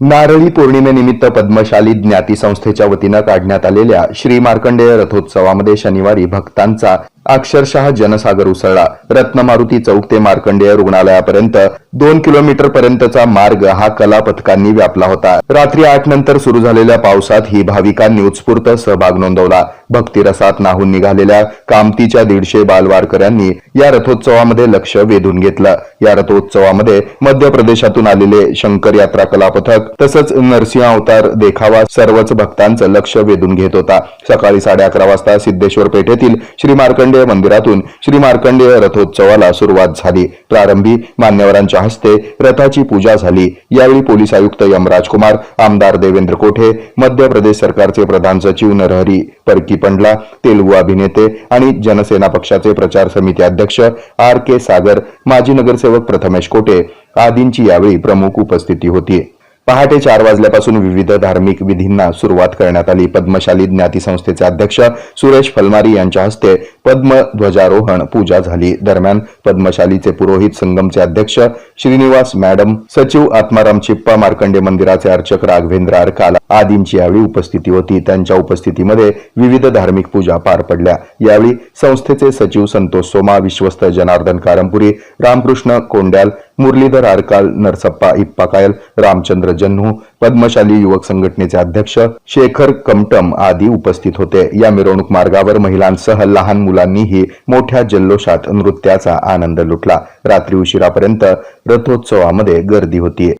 नारळी पौर्णिमेनिमित्त पद्मशाली ज्ञाती संस्थेच्या वतीनं काढण्यात आलेल्या श्री मार्कंडेय रथोत्सवामध्ये शनिवारी भक्तांचा अक्षरशः जनसागर उसळला. रत्नमारुती चौक ते मार्कंडेय रुग्णालयापर्यंत दोन किलोमीटर पर्यंतचा मार्ग हा कला पथकांनी व्यापला होता. रात्री आठ नंतर सुरू झालेल्या पावसात ही भाविकांनी उत्स्फूर्त सहभाग नोंदवला. भक्तिरसात नाहून निघालेल्या कामतीच्या दीडशे बालवारकऱ्यांनी या रथोत्सवामध्ये लक्ष वेधून घेतलं. या रथोत्सवामध्ये मध्य प्रदेशातून आलेले शंकर यात्रा कला पथक तसंच नरसिंह अवतार देखावा सर्वच भक्तांचं लक्ष वेधून घेत होता. सकाळी साडे अकरा वाजता सिद्धेश्वर पेठेतील श्री मार्कंडेय मंदिरातून श्री मार्कंडेय रथोत्सवाला सुरुवात झाली. प्रारंभी मान्यवरांच्या हस्ते रथाची पूजा झाली. यावेळी पोलीस आयुक्त यमराज कुमार आमदार देवेंद्र कोठे मध्य प्रदेश सरकारचे प्रधान सचिव नरहरी परकी पंडला तेलुगू अभिनेते आणि जनसेना पक्षाचे प्रचार समिती अध्यक्ष आर के सागर माजी नगरसेवक प्रथमेश कोटे आदींची यावेळी प्रमुख उपस्थिती होती. पहाटे चार वाजल्यापासून विविध धार्मिक विधींना सुरुवात करण्यात आली. पद्मशाली ज्ञाती संस्थेचे अध्यक्ष सुरेश फलमारी यांच्या हस्ते पद्मध्वजारोहण पूजा झाली. दरम्यान पद्मशालीचे पुरोहित संगमचे अध्यक्ष श्रीनिवास मॅडम सचिव आत्माराम चिप्पा मार्कंडे मंदिराचे अर्चक राघवेंद्र आरकाल आदींची यावेळी उपस्थिती होती. त्यांच्या उपस्थितीमध्ये विविध धार्मिक पूजा पार पडल्या. यावेळी संस्थेचे सचिव संतोष सोमा विश्वस्त जनार्दन कारंपुरी रामकृष्ण कोंड्याल मुरलीधर आरकाल नरसप्पा इप्पाकायल रामचंद्र जन्हू पद्मशाली युवक संघटनेचे अध्यक्ष शेखर कमटम आदी उपस्थित होते. या मिरवणूक मार्गावर महिलांसह लहान मुलांनीही मोठ्या जल्लोषात नृत्याचा आनंद लुटला. रात्री उशिरापर्यंत रथोत्सवामध्ये गर्दी होती.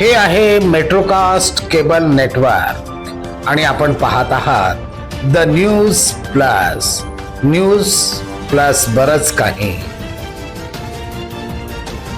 हे आहे मेट्रोकास्ट केबल नेटवर्क. आणि आपण पाहत आहात the news plus. News plus बरच काही.